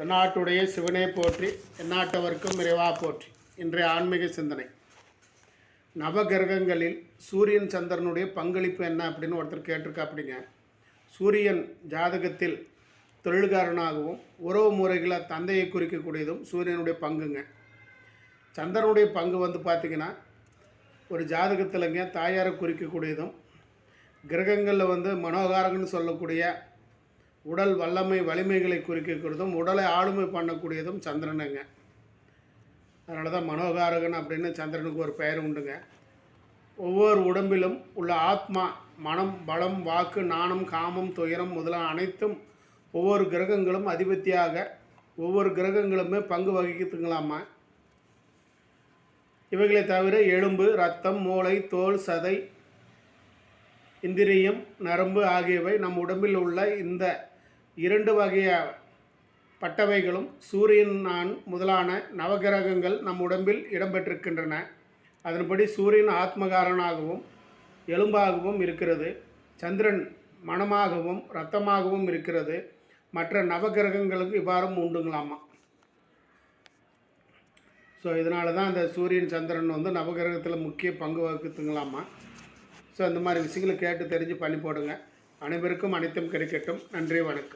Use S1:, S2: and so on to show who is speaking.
S1: தென்னாட்டுடைய சிவனே போற்றி எந்நாட்டவர்க்கும் இறைவா போற்றி. இன்றைய ஆன்மீக சிந்தனை. நவகிரகங்களில் சூரியன் சந்திரனுடைய பங்களிப்பு என்ன அப்படின்னு ஒருத்தர் கேட்டிருக்கா அப்படிங்க சூரியன் ஜாதகத்தில் தொழில்காரனாகவும் உறவு முறைகளை தந்தையை குறிக்கக்கூடியதும் சூரியனுடைய பங்குங்க. சந்திரனுடைய பங்கு வந்து பார்த்திங்கன்னா ஒரு ஜாதகத்திலங்க தாயாரை குறிக்கக்கூடியதும் கிரகங்களில் வந்து மனோகாரகன்னு சொல்லக்கூடிய உடல் வல்லமை வலிமைகளை குறிக்கக்கிறதும் உடலை ஆளுமை பண்ணக்கூடியதும் சந்திரனுங்க. அதனால தான் மனோகாரகன் அப்படின்னு சந்திரனுக்கு ஒரு பெயர் உண்டுங்க. ஒவ்வொரு உடம்பிலும் உள்ள ஆத்மா மனம் பலம் வாக்கு நாணம் காமம் துயரம் முதலான அனைத்தும் ஒவ்வொரு கிரகங்களும் அதிபத்தியாக ஒவ்வொரு கிரகங்களுமே பங்கு வகிக்குதுங்களாமா? இவைகளை தவிர எலும்பு ரத்தம் மூளை தோல் சதை இந்திரியம் நரம்பு ஆகியவை நம் உடம்பில் உள்ள இந்த இரண்டு வகைய பட்டவைகளும் சூரியன் நான் முதலான நவகிரகங்கள் நம் உடம்பில் இடம்பெற்றிருக்கின்றன. அதன்படி சூரியன் ஆத்மகாரனாகவும் எலும்பாகவும் இருக்கிறது. சந்திரன் மனமாகவும் இரத்தமாகவும் இருக்கிறது. மற்ற நவகிரகங்களுக்கு இவ்வாறும் உண்டுங்களாமா? ஸோ இதனால தான் அந்த சூரியன் சந்திரன் வந்து நவகிரகத்தில் முக்கிய பங்கு வகுத்துங்களாமா ஸோ அந்த மாதிரி விஷயங்களை கேட்டு தெரிஞ்சு பண்ணி போடுங்க. அனைவருக்கும் அனைத்தும் கிடைக்கட்டும். நன்றி வணக்கம்.